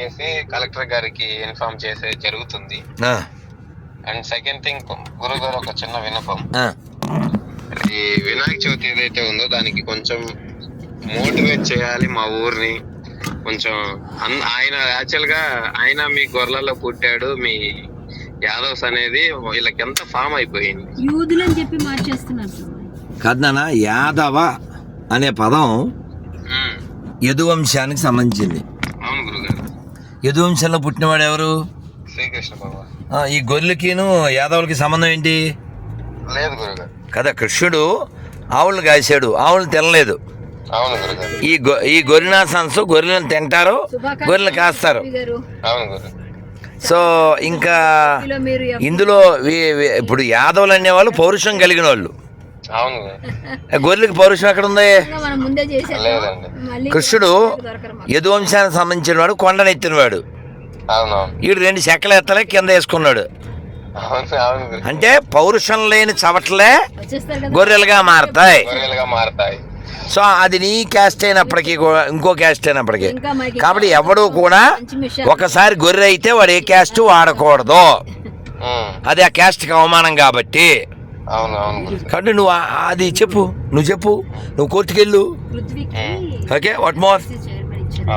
చేసి కలెక్టర్ గారికి ఇన్ఫార్మ్ చేసే జరుగుతుంది. ఆ, అండ్ సెకండ్ థింగ్ గురువు గారు ఒక చిన్న విన్నపం. ఆ, ఈ వినాయక చవితి ఏదైతే ఉందో దానికి కొంచెం మోటివేట్ చేయాలి మా ఊరిని. కొంచెం అన్- ఆయన యాక్చువల్గా ఆయన మీ గొర్రెలలో పుట్టాడు మీ యాదవ్స్ అనేది వీళ్ళకి ఎంత ఫామ్ అయిపోయింది. యూదులని చెప్పి మార్చేస్తున్నారు కాదు యాదవ అనే పదం ఉమ్, యదువంశానికి సంబంధించింది. యదువంశంలో పుట్టినవాడు ఎవరు? శ్రీకృష్ణ బాబా ఆ, ఈ గొర్రెలకిను యాదవులకి సంబంధం ఏంటి? లేదు కదా కృష్ణుడు ఆవులను కాశాడు. ఆవులను తినలేదు. ఈ గొ ఈ గొర్రెనా సన్స్ గొర్రెలను తింటారు గొర్రెలు కాస్తారు. సో ఇంకా ఇందులో ఇప్పుడు యాదవులు అనేవాళ్ళు పౌరుషం కలిగిన వాళ్ళు. గొర్రెలకు పౌరుషం ఎక్కడ ఉంది కృష్ణుడు. యదువంశానికి సంబంధించిన వాడు కొండనెత్తినవాడు అవును. ఈడు రెండు చెక్కలు ఎత్తలే కింద వేసుకున్నాడు. అవును అవును అంటే పౌరుషం లేని చవట్లే గొర్రెలుగా మారతాయి. సో అది నీ క్యాస్ట్ అయినప్పటికీ కూడా ఇంకో క్యాస్ట్ అయినప్పటికీ. కాబట్టి ఎవడు కూడా ఒకసారి గొర్రె అయితే వాడు ఏ క్యాస్ట్ వాడకూడదు. అది ఆ క్యాస్ట్కి అవమానం కాబట్టి. అవును అవును కాబట్టి నువ్వు అది చెప్పు నువ్వు చెప్పు నువ్వు కోర్టుకెళ్ళు. Okay what more